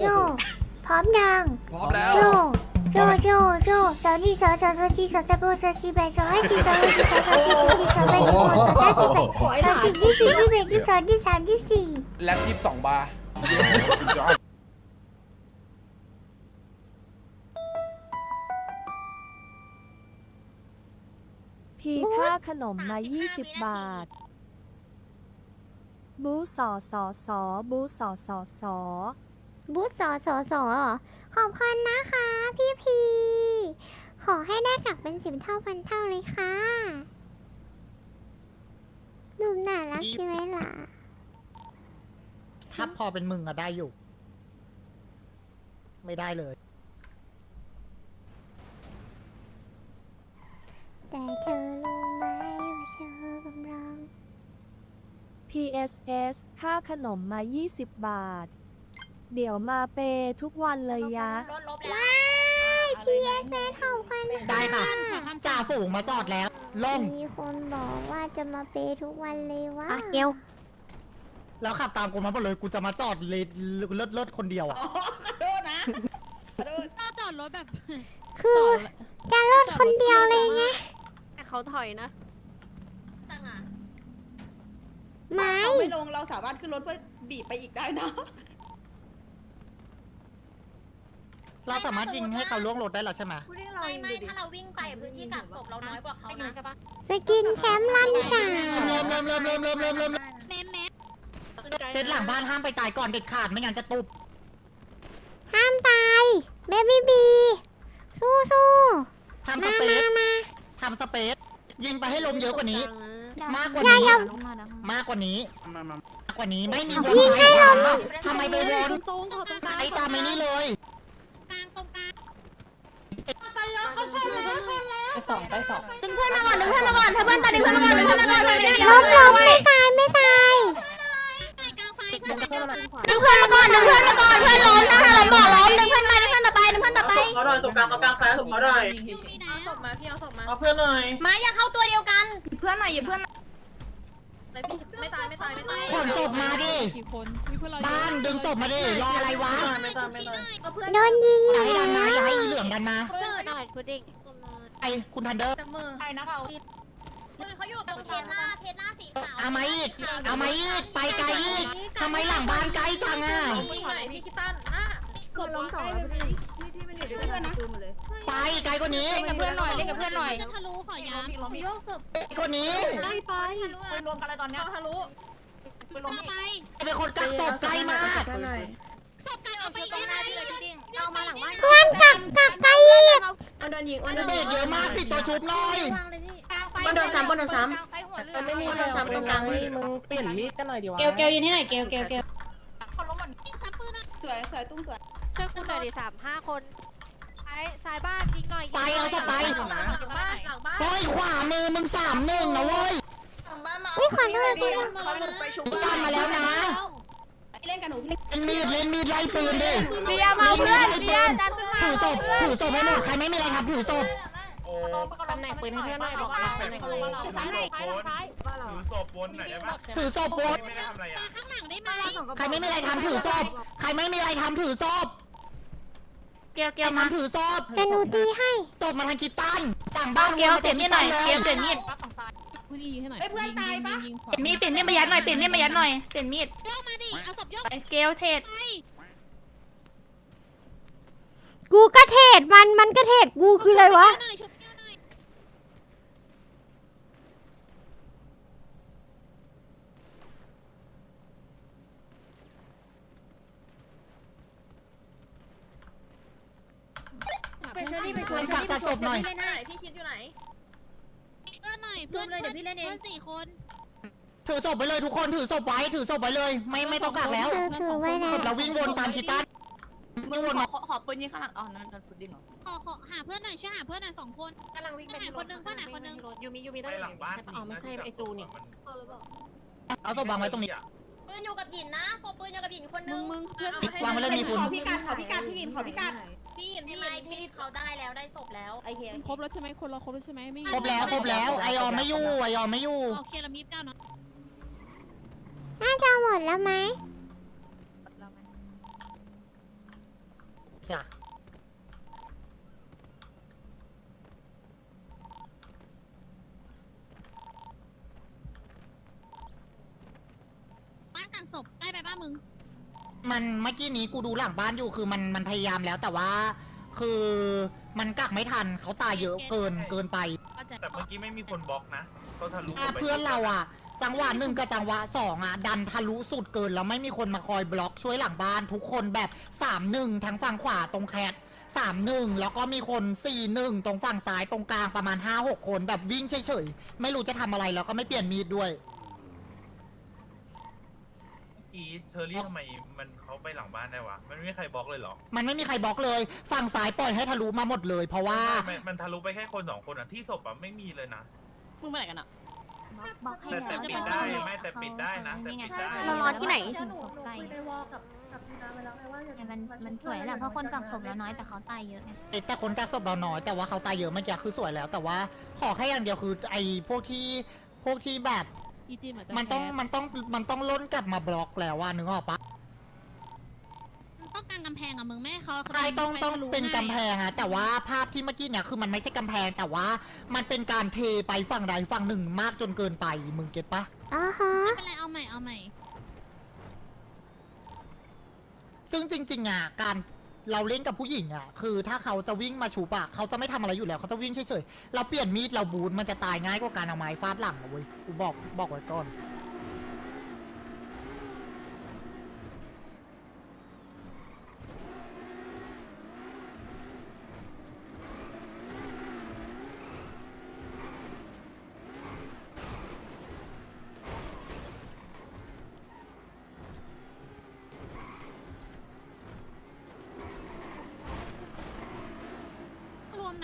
โจ พร้อมยัง พร้อมแล้ว โจ โจ โจ โจสาวนี่สาวสาวสาวจีสาวตะโบสาวจีแบสาวให้จีสาวให้จีสาวสาวจีสาวจีสาวแบสาวสาวจีแบสาวจีที่สี่ที่แบที่สองที่สามที่สี่แล็บยี่สิบสองบาร์พีค่าขนมมา 20 บาท บูสอสอสอบูสอสอสอ บูธสอสอสอเหรอขอบคุณนะคะ พี่พี ขอให้ได้กลับเป็นสิบเท่าพันเท่าเลยค่ะดูน่ารักใช่ไหมล่ะ ถ้าพอเป็นมึงอะได้อยู่ ไม่ได้เลย แต่เธอรู้ไหมว่าเธอกำลัง PSS ค่าขนมมา 20 บาท เดี๋ยวมาเปย์ทุกวันเลยยะว้ายพี่เอ็กเซขอบคุณได้ค่ะ จ่าฝูงมาจอดแล้ว ลง มีคนบอกว่าจะมาเปย์ทุกวันเลยว่าอะเกลแล้วขับตามกูมาหมดเลย กูจะมาจอดเลยเลิศเลิศคนเดียวอะถ้าจอดรถแบบคือ จะเลิศคนเดียวเลยไงเขาถอยนะจังอะไม้เขาไม่ลงเราสามารถขึ้นรถเพื่อบีบไปอีกได้นะ เราสามารถยิงให้เขาล่วงรถได้หรอใช่ไหมไม่ไม่ถ้าเราวิ่งไปพื้นที่กักศพเราน้อยกว่าเขานะสกินแชมป์ลั่นจ่าเริ่มเริ่มเริ่มเริ่มเริ่มเริ่มเริ่มแม่แม่เซตหลังบ้านห้ามไปตายก่อนเด็ดขาดไม่งั้นจะตุบห้ามตายเบบี้บี สู้สู้ทำสมาเปมาซมาทำสเปซยิงไปให้ลมเยอะกว่านี้ มากกว่าอย่านี้อย่ามากกว่านี้มากกว่านี้ไม่มีวนยิงให้ลมทำไมไปวนตรงเขาตรงกลางไอ้ตามไอ้นี่เลย กลางตรงกลาง ดึงเพื่อนมาก่อนดึงเพื่อนมาก่อนถ้าเพื่อนตายดึงเพื่อนมาก่อนดึงเพื่อนมาก่อนไม่ได้ล้มล้มไม่ตายไม่ตายกลางไฟดึงเพื่อนมาก่อนดึงเพื่อนมาก่อนเพื่อนล้มนะถ้าล้มบอกล้มดึงเพื่อนไปดึงเพื่อนต่อไปดึงเพื่อนต่อไปเขาหน่อยสงการเขากลางไฟสงเขาหน่อยยูมีไหนศพมาพี่เอาศพมาเอาเพื่อนหน่อยมาอย่าเข้าตัวเดียวกันเพื่อนหน่อยอย่าเพื่อนไม่ตายไม่ตายไม่ตายขนศพมาดิบ้านดึงศพมาดิรออะไรวะไม่ตามไม่ตามเอาเพื่อนโดนยิงอย่าให้ดันมาอย่าให้อีเหลืองดันมาเพื่อนหน่อยพุดดิ้ง ไอ้คุณทันเดอร์จับมือใครนะเขามือเขาอยู่ตรงเทสลาเทสลาสีขาวเอามาอีกเอามาอีกไปไกลอีกทำไมหลังบ้านไกลจังอะพี่ไหนพี่คิตันอะคนล้มสองแล้วพี่ที่ที่ไม่อยู่ด้วยกันนะไปไกลกว่านี้เล่นกับเพื่อนหน่อยเล่นกับเพื่อนหน่อยจะทะลุขอย้ำล้มอีกไกลกว่านี้ไปไปรวมกันเลยตอนเนี้ยทะลุไปล้มอีกไปเป็นคนกักศพไกลมากศพกันเอาไปตรงหน้าพี่เลยพี่ดิ้งเอามาหลังบ้าน โดนยิงเบรกเยอะมากปิดตัวชุบหน่อยมันโดนซ้ำมันโดนซ้ไฟหัวเรือำไม่มีคนซ้ำตรงกลางนี่มึงเปลี่ยนมีดกันหน่อยดีวะเกลเกลยืนที่ไหนเกลเกลเกลเขาล้มมันซับปืนอะสวยสวยตุ้งสวยช่วยกูหน่อยดิสามห้าคนซ้ายซ้ายบ้านยิงหน่อยไปเอาศพไปหลังบ้านหลังบ้านหลังบ้านเฮ้ยขวามือมึงสามหนึ่งนะเว้ย อุ้ยขอโทษเขาหลุดไปชุบตามมาแล้วนะ เล่นกันหนูเล่นมีดเล่นมีดไล่ปืนดิเบียร์มาเพื่อนเบียร์ดันขึ้นมา ถือศพถือศพให้หมดใครไม่มีอะไรครับถือศพตำแหน่งปืนให้เพื่อนหน่อยบอกตำแหน่งปืนซ้ายไหนซ้ายถือศพวนหน่อยได้ปะถือศพบนไม่ได้ทำอะไรอะข้างหลังได้ไหมใครไม่มีอะไรทำถือศพใครไม่มีอะไรทำถือศพเกลเกเกีลยวมาทำถือศพแต่หนูตีให้ศพมาทางคิดตันต่างบ้านเกลเปลี่ยนมีดหน่อยเกลเปลี่ยนมีดไอ้เพื่อนตายปะเปลี่ยนมีดเปลี่ยนมีดมายัดหน่อยเปลี่ยนมีดมายัดหน่อยเปลี่ยนมีดโยกมาดิเอาศพโยกเกลเทศ กูก็เทศมันมันก็เทศกูคืออะไรวะ ไปเชอรี่ไปชคนฝากจัดศพหน่อย พี่เล่นให้พี่คิดอยู่ไหน เพื่อนหน่อยเพื่อนเลยเดี๋ยวพี่เล่นเองเพื่อนสี่คนถือศพไปเลยทุกคนถือศพไว้ถือศพไว้เลย ไม่ไม่ต้องกักแล้วเธอถือไว้นะ เราวิ่งวนตามคิดตัน วิ่งวนมาขอขอปืนยิงข้างหลังอ๋อนั่นนั่นพุดดิ้งเหรอขอขอหาเพื่อนหน่อยช่วยหาเพื่อนหน่อยสองคน กำลังวิ่งไปคนนึงเพื่อนไหนคนนึงยูมิยูมิได้ไปหลังบ้านอ๋อไม่ใช่ไอจูนี่เอาศพวางไว้ตรงนี้ ปืนอยู่กับหยินนะศพปืนอยู่กับหยินคนนึงมึงเพื่อนวางไว้เลยมีคุณขอพิกัดขอพิกัดพี่หินขอพิกัดพี่หยินพี่พี่เขาได้แล้วได้ศพแล้ว ไอเฮียครบแล้วใช่ไหมคนเราครบแล้วใช่ไหมไม่ครบแล้วครบแล้วไอออมไม่อยู่ไอออมไม่อยู่โอเคเรามีเก้าเนาะน่าจะหมดแล้วไหม จ้ะบ้านกลางศพได้ไปบ้ามึง มันเมื่อกี้นี้กูดูหลังบ้านอยู่คือมันมันพยายามแล้วแต่ว่า คือมันกักไม่ทันเขาตายเยอะเกินเกินไปแต่เมื่อกี้ไม่มีคนบล็อกนะเขาทะลุอะไปเพื่อนเราอะ จังหวะหนึ่งกับจังหวะสองอะ ดันทะลุสุดเกิน แล้วไม่มีคนมาคอยบล็อกช่วยหลังบ้าน ทุกคนแบบสามหนึ่งทั้งฝั่งขวาตรงแคทสามหนึ่งแล้วก็มีคนสี่หนึ่งตรงฝั่งซ้ายตรงกลางประมาณห้าหกคนแบบวิ่งเฉยๆ ไม่รู้จะทำอะไรแล้วก็ไม่เปลี่ยนมีดด้วยเมื่อกี้เชอรี่ทำไมมันเขาไปหลังบ้านได้วะ มันไม่มีใครบล็อกเลยเหรอมันไม่มีใครบล็อกเลย ฝั่งซ้ายปล่อยให้ทะลุมาหมดเลย เพราะว่าไม่มันทะลุไปแค่คนสองคนอะที่ศพอะไม่มีเลยนะ มึงไปไหนกันอะ บอกให้แต่แล้วแต่ปิดได้ไม่แต่ปิดได้นะแต่ปิดได้ เรารอที่ไหนหนูคุยในวอลกับกับพี่นาไปแล้วไงว่าอย่ามันมันสวยแหละเพราะคนกักศพเราน้อยแต่เขาตายเยอะไงแต่คนกักศพเราน้อยแต่ว่าเขาตายเยอะเมื่อกี้คือสวยแล้ว แต่ว่าขอแค่อย่างเดียวคือไอ้พวกที่พวกที่แบบ อีจีเหมือนจะมันต้องแพ้มันต้องมันต้องล้นกลับมาบล็อกแล้วว่านึกออกปะ ต้องการกำแพงอะมึงแม่เขาใช่ต้องต้องเป็นกำแพงอะแต่ว่าภาพที่เมื่อกี้เนี่ยคือมันไม่ใช่กำแพงแต่ว่ามันเป็นการเทไปฝั่งใดฝั่งหนึ่งมากจนเกินไปมึงเก็ตปะอ่าฮะไม่เป็นไรเอาใหม่เอาใหม่ ซึ่งจริงๆอะการเราเล่นกับผู้หญิงอะคือถ้าเขาจะวิ่งมาชูปากเขาจะไม่ทำอะไรอยู่แล้วเขาจะวิ่งเฉยๆ เราเปลี่ยนมีดเราบูนมันจะตายง่ายกว่าการเอาไม้ฟาดหลังอะเว้ยกูบอกบอกไว้ก่อน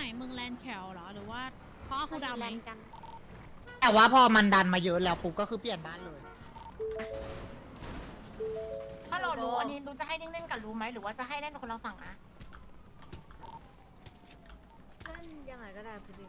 ไหนมึงแลนแคลเหรอหรือว่าเพราะเอาคูดาวไหมแต่ว่าพอมันดันมาเยอะแล้วปุ๊บก็คือเปลี่ยนบ้านเลย ถ้าเรารู้อันนี้รู้จะให้เล่นๆกับรู้ไหมหรือว่าจะให้เล่นคนละฝั่งนะยังไงก็ได้พี่ดิ